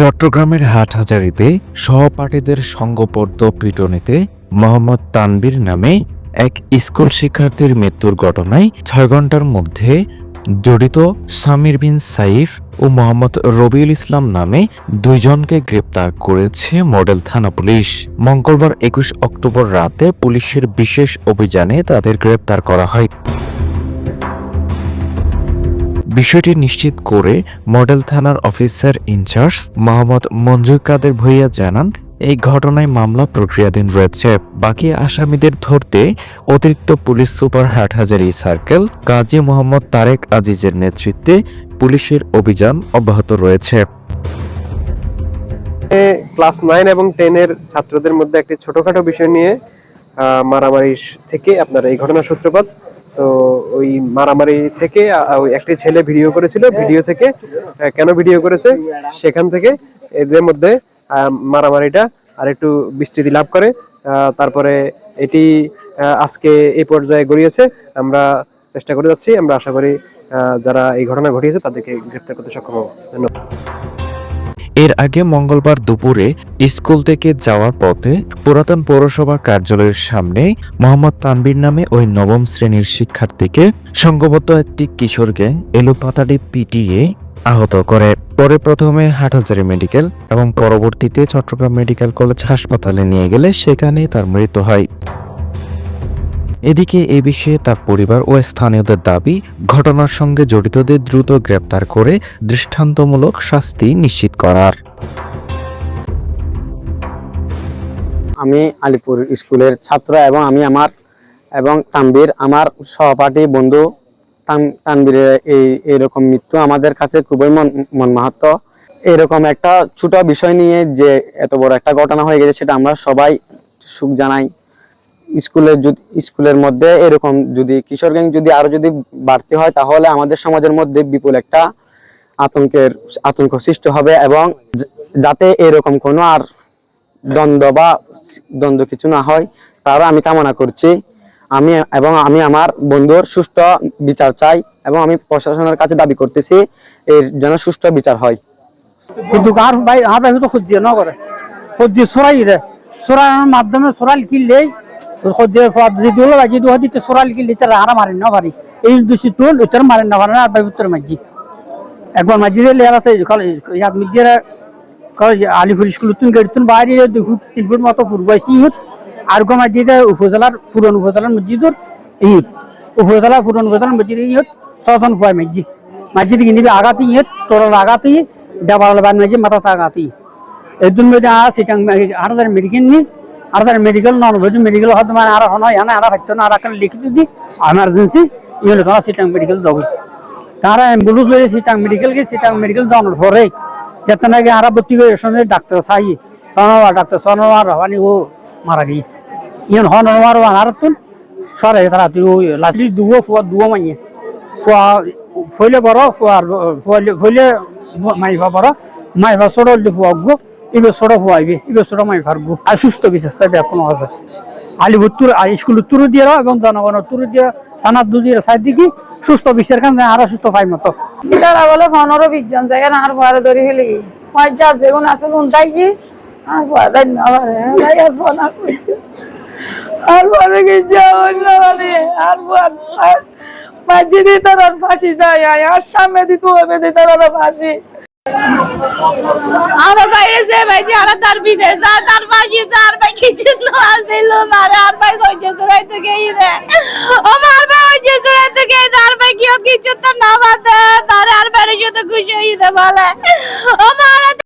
চট্টগ্রামের হাটহাজারিতে সহপাঠীদের সঙ্গবদ্ধ পিটুনিতে মোহাম্মদ তানবীর নামে এক স্কুল শিক্ষার্থীর মৃত্যুর ঘটনায় ছয় ঘণ্টার মধ্যে জড়িত সামির বিন সাইফ ও মোহাম্মদ রবিউল ইসলাম নামে দুইজনকে গ্রেপ্তার করেছে মডেল থানা পুলিশ। মঙ্গলবার একুশ অক্টোবর রাতে পুলিশের বিশেষ অভিযানে তাদের গ্রেপ্তার করা হয়। বিষয়টি নিশ্চিত করে মডেল থানার officer in charge Mohammad Manjur Kader Bhuiyan জানান, এই ঘটনায় মামলা প্রক্রিয়াধীন রয়েছে। বাকি আসামিদের ধরতে অতিরিক্ত police super Hathazari circle, Kazi Mohammad Tarek আজিজের নেতৃত্বে পুলিশের অভিযান অব্যাহত রয়েছে। ক্লাস নাইন এবং টেনের ছাত্রদের মধ্যে একটি ছোটখাটো বিষয় নিয়ে মারামারি থেকে আপনার এই ঘটনার সূত্রপাত তো ওই মারামারি থেকে একটি ছেলে ভিডিও করেছিল ভিডিও থেকে কেন ভিডিও করেছে? সেখান থেকে এদের মধ্যে মারামারিটা আর একটু বিস্তৃতি লাভ করে। তারপরে এটি আজকে এই পর্যায়ে গড়িয়েছে। আমরা চেষ্টা করে যাচ্ছি, আমরা আশা করি যারা এই ঘটনা ঘটিয়েছে তাদেরকে গ্রেপ্তার করতে সক্ষম হব। ধন্যবাদ। এর আগে মঙ্গলবার দুপুরে স্কুল থেকে যাওয়ার পথে পুরাতন পৌরসভা কার্যালয়ের সামনে মোহাম্মদ তানবীর নামে ওই নবম শ্রেণির শিক্ষার্থীকে সংঘবদ্ধ একটি কিশোর গ্যাং এলোপাতাড়ি পিটিয়ে আহত করে। পরে প্রথমে হাটহাজারি মেডিকেল এবং পরবর্তীতে চট্টগ্রাম মেডিকেল কলেজ হাসপাতালে নিয়ে গেলে সেখানেই তার মৃত্যু হয়। এদিকে এ বিষয়ে তার পরিবার ও স্থানীয়দের দাবি, ঘটনার সঙ্গে জড়িতদের দ্রুত গ্রেপ্তার করে দৃষ্টান্তমূলক শাস্তি নিশ্চিত করার। আমি আলিপুর স্কুলের ছাত্র এবং আমি আমার এবং তানবীর আমার সহপাঠী বন্ধু তান- তানবীরের এই এরকম মৃত্যু আমাদের কাছে খুবই মন মনমাহাত্ম এরকম একটা ছোট বিষয় নিয়ে যে এত বড় একটা ঘটনা হয়ে গেছে, সেটা আমরা সবাই সুখ জানাই। স্কুলের যদি, স্কুলের মধ্যে এরকম যদি কিশোর গ্যাং যদি আরও যদি বাড়তি হয়, তাহলে আমাদের সমাজের মধ্যে বিপুল একটা আতঙ্কের, আতঙ্ক সৃষ্টি হবে এবং যাতে এরকম কোনো আর দ্বন্দ্ব বা দ্বন্দ্ব কিছু না হয়, তারও আমি কামনা করছি। আমি এবং আমি আমার বন্ধুর সুষ্ঠু বিচার চাই এবং আমি প্রশাসনের কাছে দাবি করতেছি, এর যেন সুষ্ঠু বিচার হয়। কিন্তু আর ভাই আর ভাই তো খুঁজ ন করে খুঁজ সরাই রে সরানোর মাধ্যমে সরাল কিনলেই খুঁজ যদি হলো ভাই যদি হদিতে সরাল কিনলে তারা আর মারেন না পারি এই দোষী তুল উত্তর মারেন না পারে না আর ভাই উত্তর মাঝি একবার মাঝি দিলে আর আছে ইয়াদ মিডিয়ার আলিপুর স্কুল তুন গেট তুন বাইরে দুই ফুট তিন ফুট মতো ফুটবাইছি ইহুত আর গো মাঝি উপজেলার পুরন উপজেলার মসজিদর ইহুত উপজেলা পুরন উপজেলার মসজিদ ইহুত ছজন ফুয়াই মাঝি মসজিদ কিনবি আগাতি ইহুত তোর আগাতি ডাবার বান মাঝি মাথা আগাতি এদিন মধ্যে আর সিটাং আর হাজার মেডিকেল নি আর হাজার মেডিকেল নন বুঝি মেডিকেল হয়তো মানে আর হন এনে আর হয়তো না, আর লিখি দিদি এমার্জেন্সি ইহলে তোরা সিটাং মেডিকেল যাবে তারা অ্যাম্বুলেন্স লয়ে সিটাং মেডিকেল গে সিটাং মেডিকেল যাওয়ার পরে যেতে নাকি আর ভর্তি করে সঙ্গে ডাক্তার চাই সনোয়ার ডাক্তার সনোয়ার হওয়ানি ও মারা গিয়ে। ইয়ন হন আর আর তুন, সরে তারা তুই ওই লাঠি দুও ফুয়া দুও মাইয়ে। ফুয়া ফইলে বড়, ফুয়ার ফইলে ফইলে মাইফা বড়, মাইফা হলে ফুয়া গো ইবে ছোট ফুয়াইবে ইবে ছোট মাইফার গো আর সুস্থ বিশেষ এখনও আছে। আলিপুর তুর স্কুল তুরু দিয়ে এবং জনগণের তুরু দিয়ে থানার দুদিয়ে সাইড দিকে সুস্থ বিশ্বের কারণে আরও সুস্থ পাই মতো তারা বলে পনেরো বিশ জন জায়গা আর পরে ধরে ফেলে। পয়সা যেগুন আসল উনটাই কি? আর ভাই, আর ফোন আর আর পরে অন্য মানে আর মাঝে দিয়ে তার ফাঁসি যায় আর সামনে দিতে হবে দিয়ে তার ফাঁসি। আমার বাইরে যে ভাই যে আর তার বিদেশ যা তার ফাঁসি যার ভাই কিছু না আসিল, মারে আর ভাই সহ্য সরাই তো গেই রে আমার ভাই সহ্য সরাই তো গেই তার ভাই কি কিছু তো না বাদে তার আর বাইরে যে তো খুশি হই দে বলে। আমার